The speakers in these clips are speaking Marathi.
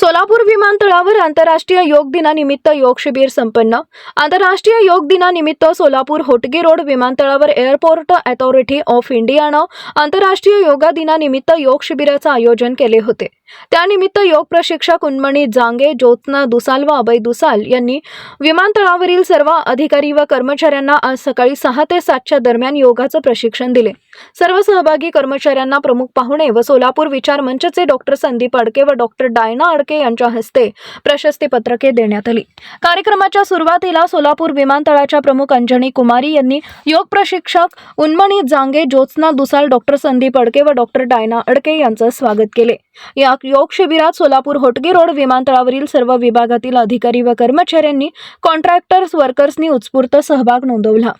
सोलापूर विमानतळावर आंतरराष्ट्रीय योग दिनानिमित्त योग शिबिर संपन्न. आंतरराष्ट्रीय योग दिनानिमित्त सोलापूर होटगी रोड विमानतळावर एअरपोर्ट अथॉरिटी ऑफ इंडियानं आंतरराष्ट्रीय योगा दिनानिमित्त योग शिबिराचं आयोजन केले होते. त्यानिमित्त योग प्रशिक्षक उन्मणी जांगे ज्योत्ना दुसाल व अभय दुसाल यांनी विमानतळावरील सर्व अधिकारी व कर्मचाऱ्यांना आज सकाळी सहा ते सातच्या दरम्यान योगाचं प्रशिक्षण दिले. सर्व सहभागी कर्मचाऱ्यांना प्रमुख पाहुणे व सोलापूर विचार मंचचे डॉक्टर संदीप अडके व डॉक्टर डायना अडके फडके यांच्या हस्ते प्रशस्ती पत्रके देण्यात आली. कार्यक्रमाच्या सुरुवातीला सोलापूर विमानतळाच्या प्रमुख अंजनी कुमारी यांनी योग प्रशिक्षक उन्मणी जांगे ज्योत्स्ना दुसाल डॉक्टर संदीप अडके व डॉक्टर डायना अडके यांचं स्वागत केले. या योग शिबिरात सोलापूर होटगी रोड विमानतळावरील सर्व विभागातील अधिकारी व कर्मचाऱ्यांनी कॉन्ट्रॅक्टर्स वर्कर्सनी उत्स्फूर्त सहभाग नोंदवला.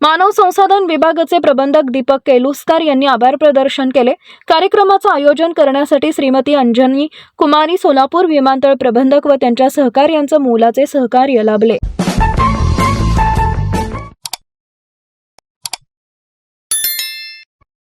मानव संसाधन विभागाचे प्रबंधक दीपक केलुस्कार यांनी आभार प्रदर्शन केले. कार्यक्रमाचं आयोजन करण्यासाठी श्रीमती अंजनी कुमारी सोलापूर विमानतळ प्रबंधक व त्यांच्या सहकार्यांचं मोलाचे सहकार्य लाभले.